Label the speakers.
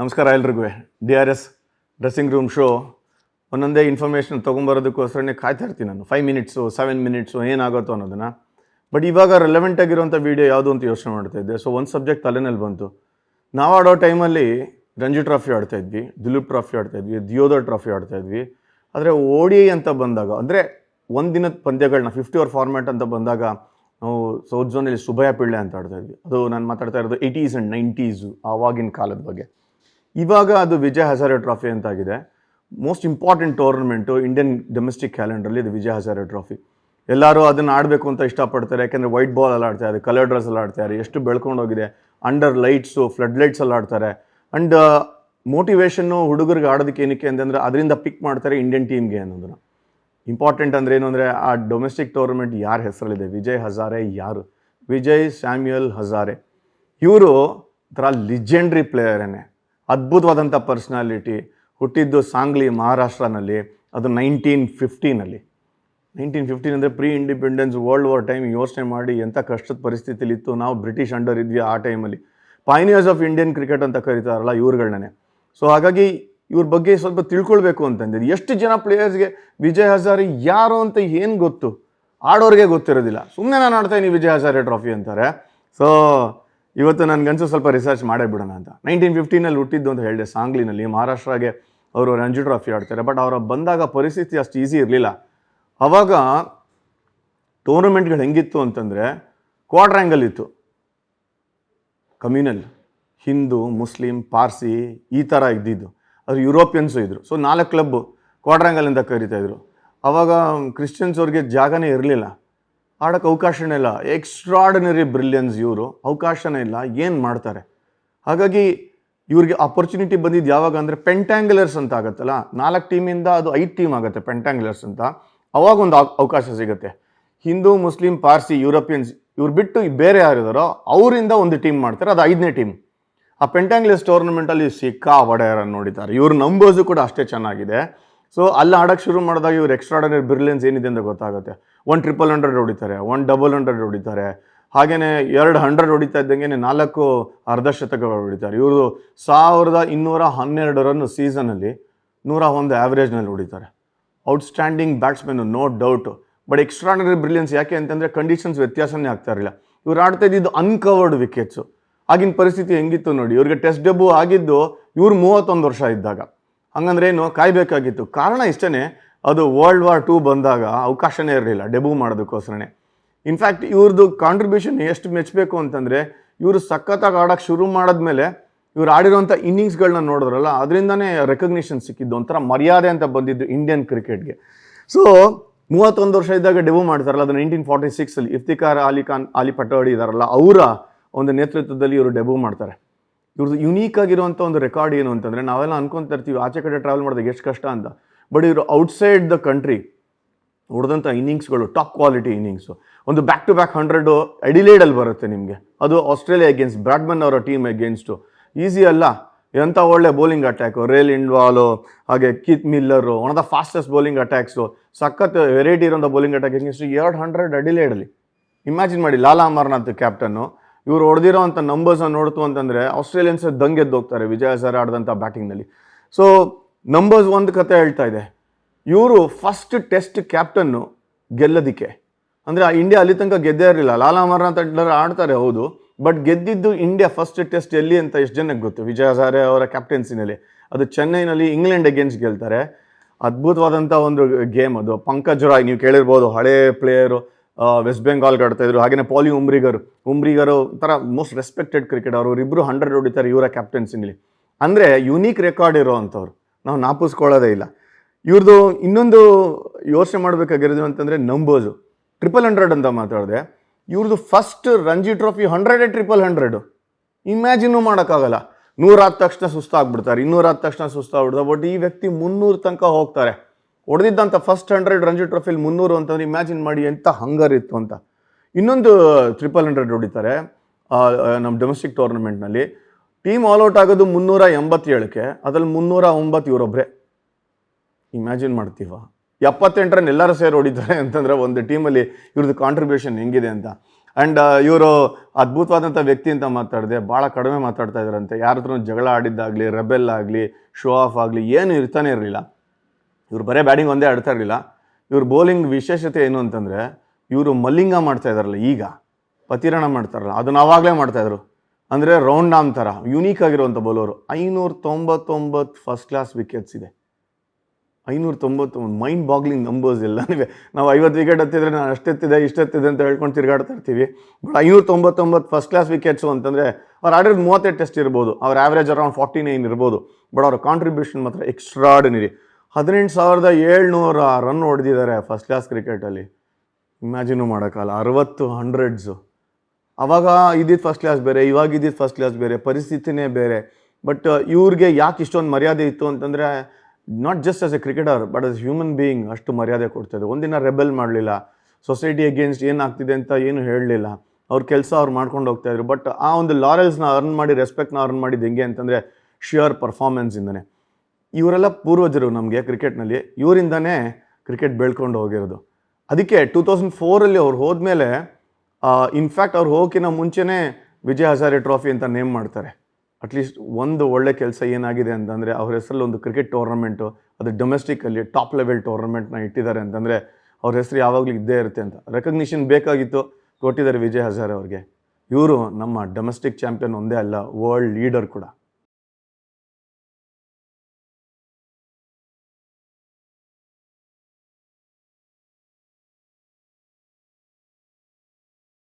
Speaker 1: ನಮಸ್ಕಾರ ಎಲ್ರಿಗೂ. D R S dressing room show ಒಂದೊಂದೇ ಇನ್ಫಾರ್ಮೇಷನ್ ತೊಗೊಂಬರೋದಕ್ಕೋಸ್ಕರನೇ ಕಾಯ್ತಾ ಇರ್ತೀನಿ ನಾನು. ಫೈವ್ ಮಿನಿಟ್ಸು ಸೆವೆನ್ ಮಿನಿಟ್ಸು ಏನಾಗುತ್ತೋ ಅನ್ನೋದನ್ನು. ಬಟ್ ಇವಾಗ ರೆಲೆವೆಂಟ್ ಆಗಿರುವಂಥ ವೀಡಿಯೋ ಯಾವುದು ಅಂತ ಯೋಚನೆ ಮಾಡ್ತಾ ಇದ್ದೆ. ಸೊ ಒಂದು ಸಬ್ಜೆಕ್ಟ್ ತಲೆನಲ್ಲಿ ಬಂತು. ನಾವು ಆಡೋ ಟೈಮಲ್ಲಿ ರಂಜಿ ಟ್ರಾಫಿ ಆಡ್ತಾ ಇದ್ವಿ, ದಿಲೀಪ್ ಟ್ರಾಫಿ ಆಡ್ತಾ ಇದ್ವಿ, ದಿಯೋದರ್ ಟ್ರಾಫಿ ಆಡ್ತಾ ಇದ್ವಿ. ಆದರೆ ಓಡಿ ಅಂತ ಬಂದಾಗ, ಅಂದರೆ ಒಂದು ದಿನದ ಪಂದ್ಯಗಳನ್ನ ಫಿಫ್ಟಿ ಓವರ್ ಫಾರ್ಮ್ಯಾಟ್ ಅಂತ ಬಂದಾಗ, ನಾವು ಸೌತ್ ಝೋನಲ್ಲಿ ಸುಭಯ ಪಿಳ್ಳೆ ಅಂತ ಆಡ್ತಾ ಇದ್ವಿ. ಅದು ನಾನು ಮಾತಾಡ್ತಾ ಇರೋದು ಏಯ್ಟೀಸ್ ಆ್ಯಂಡ್ ನೈಂಟೀಸು ಆವಾಗಿನ ಕಾಲದ ಬಗ್ಗೆ. ಇವಾಗ ಅದು Vijay Hazare trophy ಅಂತಾಗಿದೆ. Most important tournament Indian domestic ಕ್ಯಾಲೆಂಡ್ರಲ್ಲಿ ಇದು ವಿಜಯ್ ಹಜಾರೆ ಟ್ರಾಫಿ. ಎಲ್ಲರೂ ಅದನ್ನು ಆಡಬೇಕು ಅಂತ ಇಷ್ಟಪಡ್ತಾರೆ. ಯಾಕೆಂದರೆ ವೈಟ್ ಬಾಲ್ ಆಡ್ತಾ ಆಡ್ತಾರೆ ಕಲರ್ ಡ್ರೆಸ್ ಅಲ್ಲಿ ಆಡ್ತಾರೆ ಎಷ್ಟು ಬೆಳ್ಕೊಂಡೋಗಿದೆ ಅಂಡರ್ ಲೈಟ್ಸು ಫ್ಲಡ್ ಲೈಟ್ಸ್ ಅಲ್ಲಿ ಆಡ್ತಾರೆ. ಆ್ಯಂಡ್ ಮೋಟಿವೇಶನ್ನು ಹುಡುಗರಿಗೆ ಆಡೋದಕ್ಕೆ ಏನಕ್ಕೆ ಅಂತಂದರೆ ಅದರಿಂದ ಪಿಕ್ ಮಾಡ್ತಾರೆ ಇಂಡಿಯನ್ ಟೀಮ್ಗೆ ಅನ್ನೋದನ್ನು. ಇಂಪಾರ್ಟೆಂಟ್ ಅಂದರೆ ಏನು ಅಂದರೆ ಆ ಡೊಮೆಸ್ಟಿಕ್ ಟೂರ್ನಮೆಂಟ್ ಯಾರ ಹೆಸರಲ್ಲಿದೆ? ವಿಜಯ್ ಹಜಾರೆ ಯಾರು? ವಿಜಯ್ ಸ್ಯಾಮ್ಯುಯಲ್ ಹಜಾರೆ. ಇವರು ಒಂಥರ ಲಿಜೆಂಡ್ರಿ ಪ್ಲೇಯರೇನೆ ಅದ್ಭುತವಾದಂಥ ಪರ್ಸ್ನಾಲಿಟಿ ಹುಟ್ಟಿದ್ದು ಸಾಂಗ್ಲಿ ಮಹಾರಾಷ್ಟ್ರನಲ್ಲಿ, ಅದು ನೈನ್ಟೀನ್ ಫಿಫ್ಟೀನಲ್ಲಿ ನೈನ್ಟೀನ್ ಫಿಫ್ಟೀನ್ ಅಂದರೆ pre independence world war time ಯೋಚನೆ ಮಾಡಿ ಎಂಥ ಕಷ್ಟದ ಪರಿಸ್ಥಿತಿಲಿ ಇತ್ತು ನಾವು ಬ್ರಿಟಿಷ್ ಅಂಡರ್ ಇದ್ವಿ ಆ ಟೈಮಲ್ಲಿ ಪೈನಿಯರ್ಸ್ ಆಫ್ ಇಂಡಿಯನ್ ಕ್ರಿಕೆಟ್ ಅಂತ ಕರೀತಾರಲ್ಲ ಇವ್ರುಗಳನ್ನೇ. ಸೊ ಹಾಗಾಗಿ ಇವ್ರ ಬಗ್ಗೆ ಸ್ವಲ್ಪ ತಿಳ್ಕೊಳ್ಬೇಕು ಅಂತಂದಿದ್ದು ಎಷ್ಟು ಜನ ಪ್ಲೇಯರ್ಸ್ಗೆ ವಿಜಯ್ ಹಜಾರಿ ಯಾರು ಅಂತ ಏನು ಗೊತ್ತು? ಆಡೋರಿಗೆ ಗೊತ್ತಿರೋದಿಲ್ಲ. ಸುಮ್ಮನೆ ನಾನು ಆಡ್ತಾ ಇದ್ದೀನಿ ವಿಜಯ್ ಹಜಾರಿ ಟ್ರಾಫಿ ಅಂತಾರೆ. ಸೊ ಇವತ್ತು ನನಗನ್ಸು ಸ್ವಲ್ಪ ರಿಸರ್ಚ್ ಮಾಡೇ ಬಿಡೋಣ ಅಂತ. ನೈನ್ಟೀನ್ ಫಿಫ್ಟೀನಲ್ಲಿ ಹುಟ್ಟಿದ್ದು ಅಂತ ಹೇಳಿದೆ ಸಾಂಗ್ಲಿನಲ್ಲಿ. ಮಹಾರಾಷ್ಟ್ರಗೆ ಅವರು ರಂಜಿ ಟ್ರಾಫಿ ಆಡ್ತಾರೆ. ಬಟ್ ಅವರ ಬಂದಾಗ ಪರಿಸ್ಥಿತಿ ಅಷ್ಟು ಈಸಿ ಇರಲಿಲ್ಲ. ಅವಾಗ ಟೂರ್ನಮೆಂಟ್ಗಳು ಹೆಂಗಿತ್ತು ಅಂತಂದರೆ ಕ್ವಾಡ್ರ್ಯಾಂಗಲ್ ಇತ್ತು. ಕಮ್ಯುನಲ್ ಹಿಂದೂ, ಮುಸ್ಲಿಂ, ಪಾರ್ಸಿ ಈ ಥರ ಇದ್ದಿದ್ದು. ಅದು ಯುರೋಪಿಯನ್ಸು ಇದ್ದರು ಸೊ ನಾಲ್ಕು ಕ್ಲಬ್ಬು ಕ್ವಾಡ್ರ್ಯಾಂಗಲ್ ಅಂತ ಕರಿತಾಯಿದ್ರು ಅವಾಗ ಕ್ರಿಶ್ಚಿಯನ್ಸ್ ಅವ್ರಿಗೆ ಜಾಗನೇ ಇರಲಿಲ್ಲ. ಆಡೋಕ್ಕೆ ಅವಕಾಶನೇ ಇಲ್ಲ. ಎಕ್ಸ್ಟ್ರಾರ್ಡಿನರಿ ಬ್ರಿಲಿಯನ್ಸ್ ಇವರು. ಅವಕಾಶನೇ ಇಲ್ಲ. ಏನು ಮಾಡ್ತಾರೆ? ಹಾಗಾಗಿ ಇವರಿಗೆ ಅಪರ್ಚುನಿಟಿ ಬಂದಿದ್ದು ಯಾವಾಗ ಅಂದರೆ ಪೆಂಟ್ಯಾಂಗ್ಯುಲರ್ಸ್ ಅಂತ ಆಗುತ್ತಲ್ಲ? ನಾಲ್ಕು ಟೀಮಿಂದ ಅದು ಐದು ಟೀಮ್ ಆಗುತ್ತೆ ಪೆಂಟ್ಯಾಂಗ್ಯುಲರ್ಸ್ ಅಂತ. ಅವಾಗ ಒಂದು ಅವ- ಅವಕಾಶ ಸಿಗುತ್ತೆ. ಹಿಂದೂ, ಮುಸ್ಲಿಂ, ಪಾರ್ಸಿ ಯುರೋಪಿಯನ್ಸ್ ಇವ್ರು ಬಿಟ್ಟು ಬೇರೆ ಯಾರಿದಾರೋ ಅವರಿಂದ ಒಂದು ಟೀಮ್ ಮಾಡ್ತಾರೆ. ಅದು ಐದನೇ ಟೀಮ್ ಆ ಪೆಂಟ್ಯಾಂಗ್ಲೆಸ್ ಟೋರ್ನಮೆಂಟಲ್ಲಿ ಸಿಕ್ಕಾ ಒಡೆಯರನ್ನು ನೋಡಿದ್ದಾರೆ. ಇವ್ರ ನಂಬರ್ಸು ಕೂಡ ಅಷ್ಟೇ ಚೆನ್ನಾಗಿದೆ. ಸೊ ಅಲ್ಲಿ ಆಡೋಕ್ಕೆ ಶುರು ಮಾಡಿದಾಗ ಇವ್ರು ಎಕ್ಸ್ಟ್ರಾಡನರಿ ಬ್ರಿಲಿಯನ್ಸ್ ಏನಿದೆ ಅಂತ ಗೊತ್ತಾಗುತ್ತೆ. ಒನ್ ಟ್ರಿಪಲ್ ಹಂಡ್ರೆಡ್ ಹೊಡಿತಾರೆ ಒನ್ ಡಬಲ್ ಹಂಡ್ರೆಡ್ ಹೊಡಿತಾರೆ. ಹಾಗೆಯೇ ಎರಡು ಹಂಡ್ರೆಡ್ ಹೊಡಿತಾ ಇದ್ದಂಗೆ ನಾಲ್ಕು ಅರ್ಧ ಶತಕಗಳು ಹೊಡಿತಾರೆ. ಇವರು ಸಾವಿರದ ಇನ್ನೂರ ಹನ್ನೆರಡು ರನ್ ಸೀಸನಲ್ಲಿ ನೂರ ಒಂದು ಆ್ಯಾವ್ರೇಜ್ನಲ್ಲಿ ಹೊಡಿತಾರೆ. Outstanding batsman no doubt but extraordinary brilliance ಯಾಕೆ ಅಂತಂದರೆ ಕಂಡೀಷನ್ಸ್ ವ್ಯತ್ಯಾಸನೇ ಆಗ್ತಾ ಇರಲಿಲ್ಲ. ಇವ್ರು ಆಡ್ತಾ ಇದ್ದಿದ್ದು ಅನ್ಕವರ್ಡ್ ವಿಕೆಟ್ಸು ಆಗಿನ ಪರಿಸ್ಥಿತಿ ಹೆಂಗಿತ್ತು ನೋಡಿ, ಇವ್ರಿಗೆ ಟೆಸ್ಟ್ ಡೆಬೂ ಆಗಿದ್ದು ಇವ್ರು ಮೂವತ್ತೊಂದು ವರ್ಷ ಇದ್ದಾಗ. ಹಂಗಂದ್ರೆ ಏನು ಕಾಯಬೇಕಾಗಿತ್ತು. ಕಾರಣ ಇಷ್ಟೇ ಅದು ವರ್ಲ್ಡ್ ವಾರ್ ಟೂ ಬಂದಾಗ ಅವಕಾಶನೇ ಇರಲಿಲ್ಲ ಡೆಬ್ಯೂ ಮಾಡೋದಕ್ಕೋಸ್ಕರನೇ. ಇನ್ಫ್ಯಾಕ್ಟ್ ಇವ್ರದ್ದು ಕಾಂಟ್ರಿಬ್ಯೂಷನ್ ಎಷ್ಟು ಮೆಚ್ಚಬೇಕು ಅಂತಂದರೆ, ಇವರು ಸಖತ್ತಾಗಿ ಆಡೋಕ್ಕೆ ಶುರು ಮಾಡಿದ್ಮೇಲೆ ಇವ್ರು ಆಡಿರೋಂಥ ಇನ್ನಿಂಗ್ಸ್ಗಳನ್ನ ನೋಡಿದ್ರಲ್ಲ, ಅದರಿಂದನೇ ರೆಕಗ್ನಿಷನ್ ಸಿಕ್ಕಿದ್ದು, ಒಂಥರ ಮರ್ಯಾದೆ ಅಂತ ಬಂದಿದ್ದು ಇಂಡಿಯನ್ ಕ್ರಿಕೆಟ್ಗೆ ಸೊ ಮೂವತ್ತೊಂದು ವರ್ಷ ಇದ್ದಾಗ ಡೆಬ್ಯೂ ಮಾಡ್ತಾರಲ್ಲ ಅದು ನೈನ್ಟೀನ್ ಫಾರ್ಟಿ ಸಿಕ್ಸಲ್ಲಿ ಇಫ್ತಿಕಾರ್ ಅಲಿ ಖಾನ್, ಅಲಿ ಪಟೋಡಿ ಇದಾರಲ್ಲ, ಅವರ ಒಂದು ನೇತೃತ್ವದಲ್ಲಿ ಇವರು ಡೆಬ್ಯೂ ಮಾಡ್ತಾರೆ. ಇವ್ರದ್ದು ಯುನೀಕ್ ಆಗಿರುವಂಥ ಒಂದು ರೆಕಾರ್ಡ್ ಏನು ಅಂತಂದರೆ, ನಾವೆಲ್ಲ ಅನ್ಕೊಂತ ಇರ್ತೀವಿ, ಆಚೆ ಕಡೆ ಟ್ರಾವೆಲ್ ಮಾಡಿದಾಗ ಎಷ್ಟು ಕಷ್ಟ ಅಂತ. ಬಟ್ ಇವರು ಔಟ್ಸೈಡ್ ದ ಕಂಟ್ರಿ ಹೊಡೆದಂಥ ಇನ್ನಿಂಗ್ಸ್ಗಳು ಟಾಪ್ ಕ್ವಾಲಿಟಿ ಇನ್ನಿಂಗ್ಸು ಒಂದು ಬ್ಯಾಕ್ ಟು ಬ್ಯಾಕ್ ಹಂಡ್ರೆಡು ಅಡಿಲೇಡಲ್ಲಿ ಬರುತ್ತೆ ನಿಮಗೆ. ಅದು ಆಸ್ಟ್ರೇಲಿಯಾ ಅಗೇನ್ಸ್ಟ್ ಬ್ರಾಡ್ಮನ್ ಅವರ ಟೀಮ್ ಅಗೇನ್ಸ್ಟು ಈಸಿ ಅಲ್ಲ. ಎಂಥ ಒಳ್ಳೆ ಬೌಲಿಂಗ್ ಅಟ್ಯಾಕು ರೇಲ್ ಇಂಡ್ವಾಲು ಹಾಗೆ Keith Miller one of the fastest bowling attacks ಸಖತ್ ವೆರೈಟಿ ಇರೋಂಥ ಬೌಲಿಂಗ್ ಅಟ್ಯಾಕ್ ಅಗೇನ್ಸ್ಟ್ ಎರಡು ಹಂಡ್ರೆಡ್ ಅಡಿಲೇಡಲ್ಲಿ ಇಮ್ಯಾಜಿನ್ ಮಾಡಿ ಲಾಲಾ ಅಮರ್ನಾಥ್ ಕ್ಯಾಪ್ಟನ್ನು ಇವರು ಹೊಡೆದಿರೋ ಅಂಥ ನಂಬರ್ಸನ್ನು ನೋಡ್ತು ಅಂತಂದರೆ ಆಸ್ಟ್ರೇಲಿಯನ್ಸ್ ದಂಗೆದ್ದು ಹೋಗ್ತಾರೆ. ವಿಜಯ ಸರ್ ಆಡಿದಂಥ ಬ್ಯಾಟಿಂಗ್ನಲ್ಲಿ ಸೊ ನಂಬರ್ಸ್ ಒಂದು ಕತೆ ಹೇಳ್ತಾ ಇದೆ. ಇವರು ಫಸ್ಟ್ ಟೆಸ್ಟ್ ಕ್ಯಾಪ್ಟನ್ನು ಗೆಲ್ಲೋದಿಕ್ಕೆ. ಅಂದರೆ ಆ ಇಂಡಿಯಾ ಅಲ್ಲಿ ತನಕ ಗೆದ್ದೇ ಇರಲಿಲ್ಲ. ಲಾಲಾ ಅಮರನಾಥ್ ಎಲ್ಲರೂ ಆಡ್ತಾರೆ, ಹೌದು. ಬಟ್ ಗೆದ್ದಿದ್ದು ಇಂಡಿಯಾ ಫಸ್ಟ್ ಟೆಸ್ಟ್ ಎಲ್ಲಿ ಅಂತ ಎಷ್ಟು ಜನಕ್ಕೆ ಗೊತ್ತು? ವಿಜಯ ಹಜಾರೆ ಅವರ ಕ್ಯಾಪ್ಟನ್ಸಿನಲ್ಲಿ ಅದು ಚೆನ್ನೈನಲ್ಲಿ ಇಂಗ್ಲೆಂಡ್ ಅಗೇನ್ಸ್ಟ್ ಗೆಲ್ತಾರೆ. ಅದ್ಭುತವಾದಂಥ ಒಂದು ಗೇಮ್ ಅದು. ಪಂಕಜ್ ರಾಯ್, ನೀವು ಕೇಳಿರ್ಬೋದು, ಹಳೆ ಪ್ಲೇಯರು ವೆಸ್ಟ್ ಬೆಂಗಾಲ್ಗೆ ಆಡ್ತಾಯಿದ್ರು ಹಾಗೆಯೇ ಪಾಲಿ ಉಮ್ರಿಗರ್ ಉಮ್ರಿಗರು ಥರ ಮೋಸ್ಟ್ ರೆಸ್ಪೆಕ್ಟೆಡ್ ಕ್ರಿಕೆಟ್ ಅವರು ಇಬ್ಬರು ಹಂಡ್ರೆಡ್ ಹೊಡಿತಾರೆ ಇವರ ಕ್ಯಾಪ್ಟನ್ಸಿನಲ್ಲಿ ಅಂದರೆ ಯುನೀಕ್ ರೆಕಾರ್ಡ್ ಇರೋ ಅಂಥವ್ರು ನಾವು ನಾಪಿಸ್ಕೊಳ್ಳೋದೇ ಇಲ್ಲ. ಇವ್ರದ್ದು ಇನ್ನೊಂದು ಯೋಚನೆ ಮಾಡಬೇಕಾಗಿರೋದು ಅಂತಂದರೆ ನಂಬರ್ಸು ಟ್ರಿಪಲ್ ಹಂಡ್ರೆಡ್ ಅಂತ ಮಾತಾಡಿದೆ. ಇವ್ರದ್ದು first Ranji trophy hundred triple hundred ಇಮ್ಯಾಜಿನೂ ಮಾಡೋಕ್ಕಾಗಲ್ಲ. ನೂರಾದ ತಕ್ಷಣ ಸುಸ್ತಾಗ್ಬಿಡ್ತಾರೆ, ಇನ್ನೂರಾದ ತಕ್ಷಣ ಸುಸ್ತಾಗ್ಬಿಡ್ತಾರೆ ಬಟ್ ಈ ವ್ಯಕ್ತಿ ಮುನ್ನೂರು ತನಕ ಹೋಗ್ತಾರೆ. ಹೊಡೆದಿದ್ದಂಥ ಫಸ್ಟ್ ಹಂಡ್ರೆಡ್ ರಂಜಿ ಟ್ರೋಫಿಲಿ ಮುನ್ನೂರು ಅಂತಂದ್ರೆ ಇಮ್ಯಾಜಿನ್ ಮಾಡಿ ಎಂಥ ಹಂಗರ್ ಇತ್ತು ಅಂತ. ಇನ್ನೊಂದು ಟ್ರಿಪಲ್ ಹಂಡ್ರೆಡ್ ಹೊಡಿತಾರೆ ನಮ್ಮ ಡೊಮೆಸ್ಟಿಕ್ ಟೂರ್ನಮೆಂಟ್ನಲ್ಲಿ ಟೀಮ್ ಆಲ್ ಔಟ್ ಆಗೋದು ಮುನ್ನೂರ ಎಂಬತ್ತೇಳಕ್ಕೆ, ಅದ್ರಲ್ಲಿ ಮುನ್ನೂರ ಒಂಬತ್ತು ಇವರೊಬ್ಬರೇ ಇಮ್ಯಾಜಿನ್ ಮಾಡ್ತೀವ. ಎಪ್ಪತ್ತೆಂಟರನ್ನ ಎಲ್ಲರೂ ಸೇರಿ ಹೊಡಿತಾರೆ ಅಂತಂದರೆ ಒಂದು ಟೀಮಲ್ಲಿ ಇವ್ರದ್ದು ಕಾಂಟ್ರಿಬ್ಯೂಷನ್ ಹೆಂಗಿದೆ ಅಂತ. ಆ್ಯಂಡ್ ಇವರು ಅದ್ಭುತವಾದಂಥ ವ್ಯಕ್ತಿ ಅಂತ ಮಾತಾಡಿದೆ, ಭಾಳ ಕಡಿಮೆ ಮಾತಾಡ್ತಾ ಇದ್ದಾರಂತೆ. ಯಾರ ಹತ್ರ ಜಗಳ ಆಡಿದ್ದಾಗಲಿ ರೆಬೆಲ್ ಆಗಲಿ ಶೋ ಆಫ್ ಆಗಲಿ, ಏನು ಇರ್ತಾನೆ ಇರಲಿಲ್ಲ. ಇವ್ರು ಬರೇ ಬ್ಯಾಟಿಂಗ್ ಒಂದೇ ಆಡ್ತಾ ಇರಲಿಲ್ಲ. ಇವ್ರ ಬೌಲಿಂಗ್ ವಿಶೇಷತೆ ಏನು ಅಂತಂದರೆ, ಇವರು ಮಲ್ಲಿಂಗ ಮಾಡ್ತಾ ಇದ್ದಾರಲ್ಲ ಈಗ. ಪತಿರಣ ಮಾಡ್ತಾರಲ್ಲ, ಅದನ್ನು ಆವಾಗಲೇ ಮಾಡ್ತಾಯಿದ್ರು ಅಂದರೆ ರೌಂಡ್ ಆಮ್ ಥರ ಯುನೀಕ್ ಆಗಿರುವಂಥ ಬೌಲರು ಐನೂರ ತೊಂಬತ್ತೊಂಬತ್ತು ಫಸ್ಟ್ ಕ್ಲಾಸ್ ವಿಕೆಟ್ಸ್ ಇದೆ. ಐನೂರ ತೊಂಬತ್ತೊಂಬತ್ತು ಮೈಂಡ್ ಬಾಗ್ಲಿಂಗ್ ನಂಬರ್ಸ್ ಎಲ್ಲ. ನೀವೇ, ನಾವು ಐವತ್ತು ವಿಕೆಟ್ ಹತ್ತಿದ್ರೆ ನಾನು ಅಷ್ಟೆತ್ತಿದೆ, ಇಷ್ಟೆತ್ತಿದೆ ಅಂತ ಹೇಳ್ಕೊಂಡು ತಿರುಗಾಡ್ತಾ ಇರ್ತೀವಿ. ಬಟ್ ಐನೂರ ತೊಂಬತ್ತೊಂಬತ್ತು ಫಸ್ಟ್ ಕ್ಲಾಸ್ ವಿಕೆಟ್ಸು ಅಂತಂದರೆ, ಅವ್ರು ಆಡಿರೋದು ಮೂವತ್ತೆರಡು ಟೆಸ್ಟ್ ಇರ್ಬೋದು. ಅವ್ರ ಆ್ಯಾವ್ರೇಜ್ ಅರೌಂಡ್ ಫಾರ್ಟಿ ನೈನ್ ಇರ್ಬೋದು. ಬಟ್ ಅವ್ರ ಕಾಂಟ್ರಿಬ್ಯೂಷನ್ ಮಾತ್ರ ಎಕ್ಸ್ಟ್ರಾಡಿನರಿ ಹದಿನೆಂಟು ಸಾವಿರದ ಏಳ್ನೂರ ರನ್ ಹೊಡೆದಿದ್ದಾರೆ ಫಸ್ಟ್ ಕ್ಲಾಸ್ ಕ್ರಿಕೆಟಲ್ಲಿ ಇಮ್ಯಾಜಿನು ಮಾಡೋಕ್ಕಲ್ಲ ಅರವತ್ತು ಹಂಡ್ರೆಡ್ಸು ಅವಾಗ ಇದ್ದಿದ್ದು ಫಸ್ಟ್ ಕ್ಲಾಸ್ ಬೇರೆ, ಇವಾಗ ಇದ್ದಿದ್ದು ಫಸ್ಟ್ ಕ್ಲಾಸ್ ಬೇರೆ, ಪರಿಸ್ಥಿತಿನೇ ಬೇರೆ. ಬಟ್ ಇವ್ರಿಗೆ ಯಾಕೆ ಇಷ್ಟೊಂದು ಮರ್ಯಾದೆ ಇತ್ತು ಅಂತಂದರೆ not just as a cricketer but as human being ಅಷ್ಟು ಮರ್ಯಾದೆ ಕೊಡ್ತಾಯಿದ್ರು ಒಂದಿನ ರೆಬೆಲ್ ಮಾಡಲಿಲ್ಲ. ಸೊಸೈಟಿ ಅಗೇನ್ಸ್ಟ್ ಏನಾಗ್ತಿದೆ ಅಂತ ಏನು ಹೇಳಲಿಲ್ಲ. ಅವ್ರ ಕೆಲಸ ಅವ್ರು ಮಾಡ್ಕೊಂಡು ಹೋಗ್ತಾಯಿದ್ರು ಬಟ್ ಆ ಒಂದು ಲಾರೆಲ್ಸ್ನ ಅರ್ನ್ ಮಾಡಿ ರೆಸ್ಪೆಕ್ಟ್ನ ಅರ್ನ್ ಮಾಡಿದ್ದು ಹೆಂಗೆ ಅಂತಂದರೆ ಶ್ಯೂರ್ ಪರ್ಫಾರ್ಮೆನ್ಸಿಂದನೇ ಇವರೆಲ್ಲ ಪೂರ್ವಜರು ನಮಗೆ ಕ್ರಿಕೆಟ್ನಲ್ಲಿ ಇವರಿಂದನೇ ಕ್ರಿಕೆಟ್ ಬೆಳ್ಕೊಂಡು ಹೋಗಿರೋದು. ಅದಕ್ಕೆ ಟೂ ತೌಸಂಡ್ ಫೋರಲ್ಲಿ ಅವ್ರು ಹೋದ್ಮೇಲೆ ಇನ್ಫ್ಯಾಕ್ಟ್ ಅವ್ರು ಹೋಗೋಕ್ಕಿಂತ ಮುಂಚೆನೇ ವಿಜಯ್ ಹಜಾರೆ ಟ್ರಾಫಿ ಅಂತ ನೇಮ್ ಮಾಡ್ತಾರೆ. ಅಟ್ಲೀಸ್ಟ್ ಒಂದು ಒಳ್ಳೆ ಕೆಲಸ ಏನಾಗಿದೆ ಅಂತಂದರೆ ಅವ್ರ ಹೆಸರಲ್ಲಿ ಒಂದು ಕ್ರಿಕೆಟ್ ಟೂರ್ನಮೆಂಟು ಅದು ಡೊಮೆಸ್ಟಿಕಲ್ಲಿ ಟಾಪ್ ಲೆವೆಲ್ ಟೂರ್ನಮೆಂಟ್ನ ಇಟ್ಟಿದ್ದಾರೆ ಅಂತಂದರೆ ಅವ್ರ ಹೆಸರು ಯಾವಾಗಲೂ ಇದ್ದೇ ಇರುತ್ತೆ ಅಂತ. ರೆಕಗ್ನಿಷನ್ ಬೇಕಾಗಿತ್ತು ಕೊಟ್ಟಿದ್ದಾರೆ ವಿಜಯ್ ಹಜಾರೆ ಅವ್ರಿಗೆ. ಇವರು ನಮ್ಮ ಡೊಮೆಸ್ಟಿಕ್ ಚಾಂಪಿಯನ್ ಒಂದೇ ಅಲ್ಲ ವರ್ಲ್ಡ್ ಲೀಡರ್ ಕೂಡ.